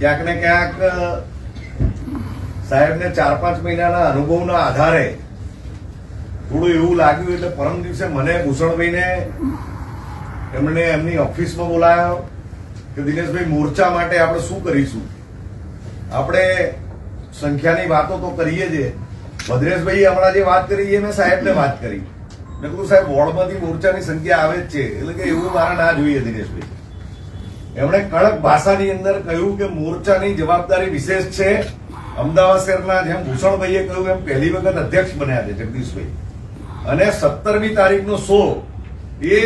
ક્યાંક ને ક્યાંક સાહેબને ચાર પાંચ મહિનાના અનુભવના આધારે થોડું એવું લાગ્યું એટલે પરમ દિવસે મને ભૂષણભાઈને એમણે એમની ઓફિસમાં બોલાયો કે દિનેશભાઈ મોરચા માટે આપણે શું કરીશું? આપણે સંખ્યાની વાતો તો કરીએ જ. ભદ્રેશભાઈ હમણાં જે વાત કરી એ મેં સાહેબને વાત કરી. મેં કીધું, સાહેબ, વોર્ડમાંથી મોરચાની સંખ્યા આવે જ છે. એટલે કે એવું મારે ના જોઈએ દિનેશભાઈ. એમણે કડક ભાષાની અંદર કહ્યું કે મોરચાની જવાબદારી વિશેષ છે. અમદાવાદ શહેરના જેમ ભૂષણભાઈએ કહ્યું, એમ પહેલી વખત અધ્યક્ષ બન્યા છે જગદીશભાઈ. અને સત્તરમી તારીખનો શો, એ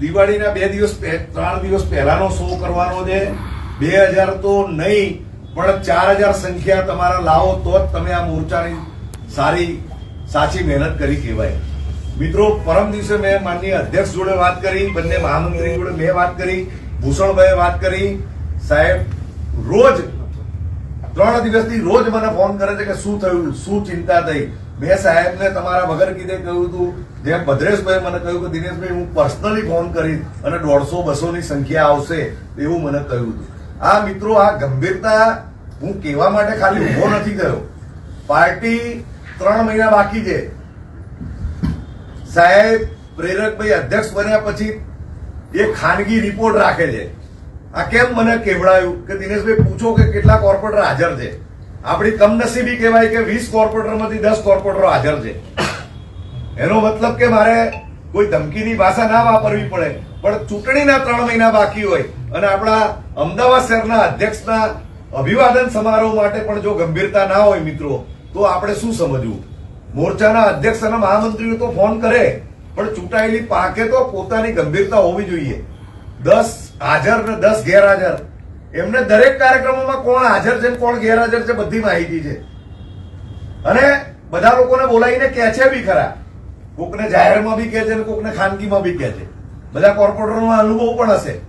દિવાળીના બે દિવસ ત્રણ દિવસ પહેલાનો શો કરવાનો છે. બે હજાર તો નહીં, પણ ચાર હજાર સંખ્યા તમારા લાવો તો જ તમે આ મોરચાની સારી, સાચી મહેનત કરી કહેવાય. મિત્રો, પરમ દિવસે મેં માનનીય અધ્યક્ષ જોડે વાત કરી, બંને મહામંત્રી જોડે મેં વાત કરી. ભૂષણભાઈ વાત કરી. સાહેબ, રોજ, ત્રણ દિવસથી રોજ મને ફોન કરે છે કે શું થયું, શું ચિંતા થઈ? મેં સાહેબને તમારા વગર કીધે કહ્યું હતું. જેમ ભદ્રેશભાઈ મને કહ્યું કે દિનેશભાઈ, હું પર્સનલી ફોન કરીશ અને દોઢસો બસો ની સંખ્યા આવશે એવું મને કહ્યું હતું. આ મિત્રો, આ ગંભીરતા હું કહેવા માટે ખાલી ઊભો નથી થયો. પાર્ટી ત્રણ મહિના બાકી છે. સાહેબ, પ્રેરકભાઈ અધ્યક્ષ બન્યા પછી એ ખાનગી રિપોર્ટ રાખે છે. આ કેમ મને કેવડાયું કે દિનેશભાઈ પૂછો કે કેટલા કોર્પોરેટર હાજર છે. આપણી કમનસીબી કહેવાય કે વીસ કોર્પોરેટરમાંથી દસ કોર્પોરેટરો હાજર છે. એનો મતલબ કે મારે કોઈ ધમકીની ભાષા ના વાપરવી પડે, પણ ચૂંટણીના ત્રણ મહિના બાકી હોય અને આપણા અમદાવાદ શહેરના અધ્યક્ષના અભિવાદન સમારોહ માટે પણ જો ગંભીરતા ના હોય મિત્રો, તો આપણે શું સમજવું? મોરચાના અધ્યક્ષ અને મહામંત્રીઓ તો ફોન કરે. પણ ચૂંટાયેલી પાંખે તો પોતાની ગંભીરતા હોવી જોઈએ. દસ હાજર ને દસ ગેરહાજર. એમને દરેક કાર્યક્રમોમાં કોણ હાજર છે કોણ ગેરહાજર છે બધી માહિતી છે. અને બધા લોકોને બોલાવીને કહે છે બી ખરા. કોકને જાહેરમાં બી કહે છે ને કોકને ખાનગીમાં બી કહે છે. બધા કોર્પોરેટરોનો અનુભવ પણ હશે.